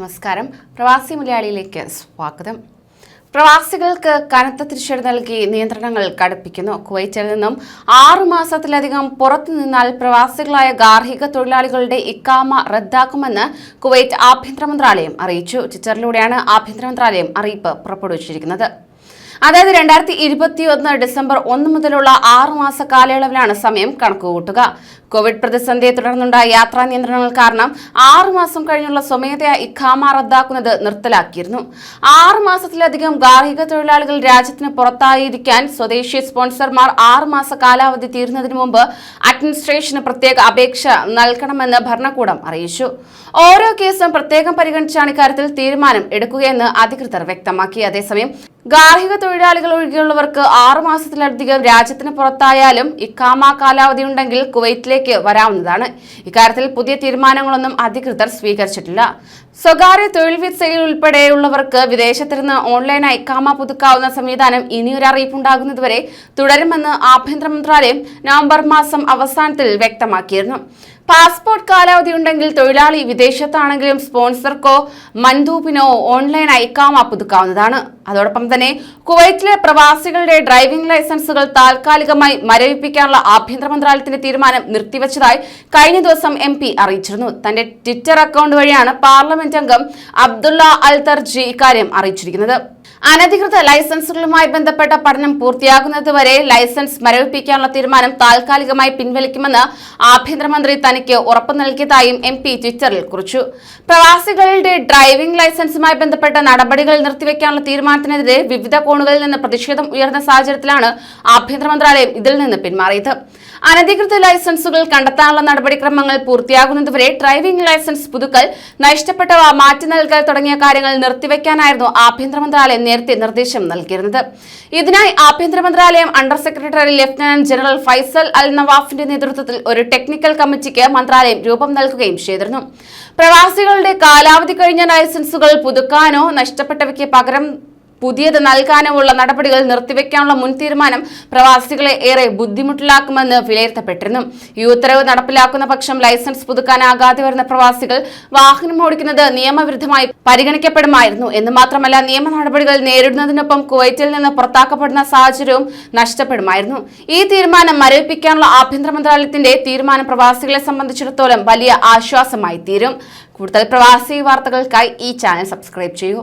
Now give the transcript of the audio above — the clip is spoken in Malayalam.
നമസ്കാരം. പ്രവാസി മലയാളിയിലേക്ക് സ്വാഗതം. പ്രവാസികൾക്ക് കനത്ത തിരിച്ചടി നൽകി നിയന്ത്രണങ്ങൾ കടുപ്പിക്കുന്നു. കുവൈറ്റിൽ നിന്നും ആറു മാസത്തിലധികം പുറത്തു നിന്നാൽ പ്രവാസികളായ ഗാർഹിക തൊഴിലാളികളുടെ ഇക്കാമ റദ്ദാക്കുമെന്ന് കുവൈറ്റ് ആഭ്യന്തര മന്ത്രാലയം അറിയിച്ചു. ട്വിറ്ററിലൂടെയാണ് ആഭ്യന്തര മന്ത്രാലയം അറിയിപ്പ് പുറപ്പെടുവിച്ചിരിക്കുന്നത്. അതായത് രണ്ടായിരത്തി ഇരുപത്തി ഒന്ന് ഡിസംബർ ഒന്ന് മുതലുള്ള ആറു മാസ കാലയളവിലാണ് സമയം കണക്കുകൂട്ടുക. കോവിഡ് പ്രതിസന്ധിയെ തുടർന്നുണ്ടായ യാത്രാ നിയന്ത്രണങ്ങൾ കാരണം ആറു മാസം കഴിഞ്ഞുള്ള സ്വമേധയാ ഇഖാമ റദ്ദാക്കുന്നത് നിർത്തലാക്കിയിരുന്നു. ആറു മാസത്തിലധികം ഗാർഹിക തൊഴിലാളികൾ രാജ്യത്തിന് പുറത്തായിരിക്കാൻ സ്വദേശി സ്പോൺസർമാർ ആറു മാസ കാലാവധി തീരുന്നതിന് മുമ്പ് അഡ്മിനിസ്ട്രേഷന് പ്രത്യേക അപേക്ഷ നൽകണമെന്ന് ഭരണകൂടം അറിയിച്ചു. ഓരോ കേസും പ്രത്യേകം പരിഗണിച്ചാണ് ഇക്കാര്യത്തിൽ തീരുമാനം എടുക്കുകയെന്ന് അധികൃതർ വ്യക്തമാക്കി. അതേസമയം ഗാർഹിക തൊഴിലാളികൾ ഒഴികെയുള്ളവർക്ക് ആറു മാസത്തിലധികം രാജ്യത്തിന് പുറത്തായാലും ഇക്കാമ കാലാവധി ഉണ്ടെങ്കിൽ കുവൈറ്റിലേക്ക് വരാവുന്നതാണ്. ഇക്കാര്യത്തിൽ പുതിയ തീരുമാനങ്ങളൊന്നും അധികൃതർ സ്വീകരിച്ചിട്ടില്ല. സ്വകാര്യ തൊഴിൽ വിസയിൽ ഉൾപ്പെടെയുള്ളവർക്ക് വിദേശത്തിരുന്ന് ഓൺലൈനായി ഇക്കാമ പുതുക്കാവുന്ന സംവിധാനം ഇനിയൊരു അറിയിപ്പുണ്ടാകുന്നതുവരെ തുടരുമെന്ന് ആഭ്യന്തര മന്ത്രാലയം നവംബർ മാസം അവസാനത്തിൽ വ്യക്തമാക്കിയിരുന്നു. പാസ്പോർട്ട് കാലാവധി ഉണ്ടെങ്കിൽ തൊഴിലാളി വിദേശത്താണെങ്കിലും സ്പോൺസർക്കോ മൻദൂബിനോ ഓൺലൈൻ ഇക്കാമ പുതുക്കാവുന്നതാണ്. അതോടൊപ്പം തന്നെ കുവൈറ്റിലെ പ്രവാസികളുടെ ഡ്രൈവിംഗ് ലൈസൻസുകൾ താൽക്കാലികമായി മരവിപ്പിക്കാനുള്ള ആഭ്യന്തര മന്ത്രാലയത്തിന്റെ തീരുമാനം നിർത്തിവച്ചതായി കഴിഞ്ഞ ദിവസം എം അറിയിച്ചിരുന്നു. തന്റെ ട്വിറ്റർ അക്കൗണ്ട് വഴിയാണ് പാർലമെന്റ് അംഗം അബ്ദുള്ള അൽ തർജി ഇക്കാര്യം അറിയിച്ചിരിക്കുന്നത്. അനധികൃത ലൈസൻസുകളുമായി ബന്ധപ്പെട്ട പഠനം പൂർത്തിയാകുന്നതുവരെ ലൈസൻസ് മരവിപ്പിക്കാനുള്ള തീരുമാനം താൽക്കാലികമായി പിൻവലിക്കുമെന്ന് ആഭ്യന്തരമന്ത്രി തനിക്ക് ഉറപ്പു നൽകിയതായും എം പി ട്വിറ്ററിൽ കുറിച്ചു. പ്രവാസികളുടെ ഡ്രൈവിംഗ് ലൈസൻസുമായി ബന്ധപ്പെട്ട നടപടികൾ നിർത്തിവെക്കാനുള്ള തീരുമാനത്തിനെതിരെ വിവിധ കോണുകളിൽ നിന്ന് പ്രതിഷേധം ഉയർന്ന സാഹചര്യത്തിലാണ് ആഭ്യന്തര മന്ത്രാലയം ഇതിൽ നിന്ന് പിന്മാറിയത്. അനധികൃത ലൈസൻസുകൾ കണ്ടെത്താനുള്ള നടപടിക്രമങ്ങൾ പൂർത്തിയാകുന്നതുവരെ ഡ്രൈവിംഗ് ലൈസൻസ് പുതുക്കൽ നഷ്ടപ്പെട്ടവ മാറ്റി നൽകൽ തുടങ്ങിയ കാര്യങ്ങൾ നിർത്തിവെക്കാനായിരുന്നു ആഭ്യന്തര മന്ത്രാലയം നേരത്തെ നിർദ്ദേശം നൽകിയിരുന്നത്. ഇതിനായി ആഭ്യന്തര മന്ത്രാലയം under secretary lieutenant general Faisal al നവാഫിന്റെ നേതൃത്വത്തിൽ ഒരു ടെക്നിക്കൽ കമ്മിറ്റിക്ക് മന്ത്രാലയം രൂപം നൽകുകയും ചെയ്തിരുന്നു. പ്രവാസികളുടെ കാലാവധി കഴിഞ്ഞ ലൈസൻസുകൾ പുതുക്കാനോ നഷ്ടപ്പെട്ടവയ്ക്ക് പകരം പുതിയത് നൽകാനുമുള്ള നടപടികൾ നിർത്തിവെക്കാനുള്ള മുൻ തീരുമാനം പ്രവാസികളെ ഏറെ ബുദ്ധിമുട്ടിലാക്കുമെന്ന് വിലയിരുത്തപ്പെട്ടിരുന്നു. ഈ ഉത്തരവ് നടപ്പിലാക്കുന്ന പക്ഷം ലൈസൻസ് പുതുക്കാനാകാതെ വരുന്ന പ്രവാസികൾ വാഹനം ഓടിക്കുന്നത് നിയമവിരുദ്ധമായി പരിഗണിക്കപ്പെടുമായിരുന്നു. എന്ന് മാത്രമല്ല നിയമ നടപടികൾ നേരിടുന്നതിനൊപ്പം കുവൈറ്റിൽ നിന്ന് പുറത്താക്കപ്പെടുന്ന സാഹചര്യവും നഷ്ടപ്പെടുമായിരുന്നു. ഈ തീരുമാനം മരവിപ്പിക്കാനുള്ള ആഭ്യന്തര മന്ത്രാലയത്തിന്റെ തീരുമാനം പ്രവാസികളെ സംബന്ധിച്ചിടത്തോളം വലിയ ആശ്വാസമായി തീരും കൂടുതൽ പ്രവാസി വാർത്തകൾക്കായി ഈ ചാനൽ സബ്സ്ക്രൈബ് ചെയ്യൂ.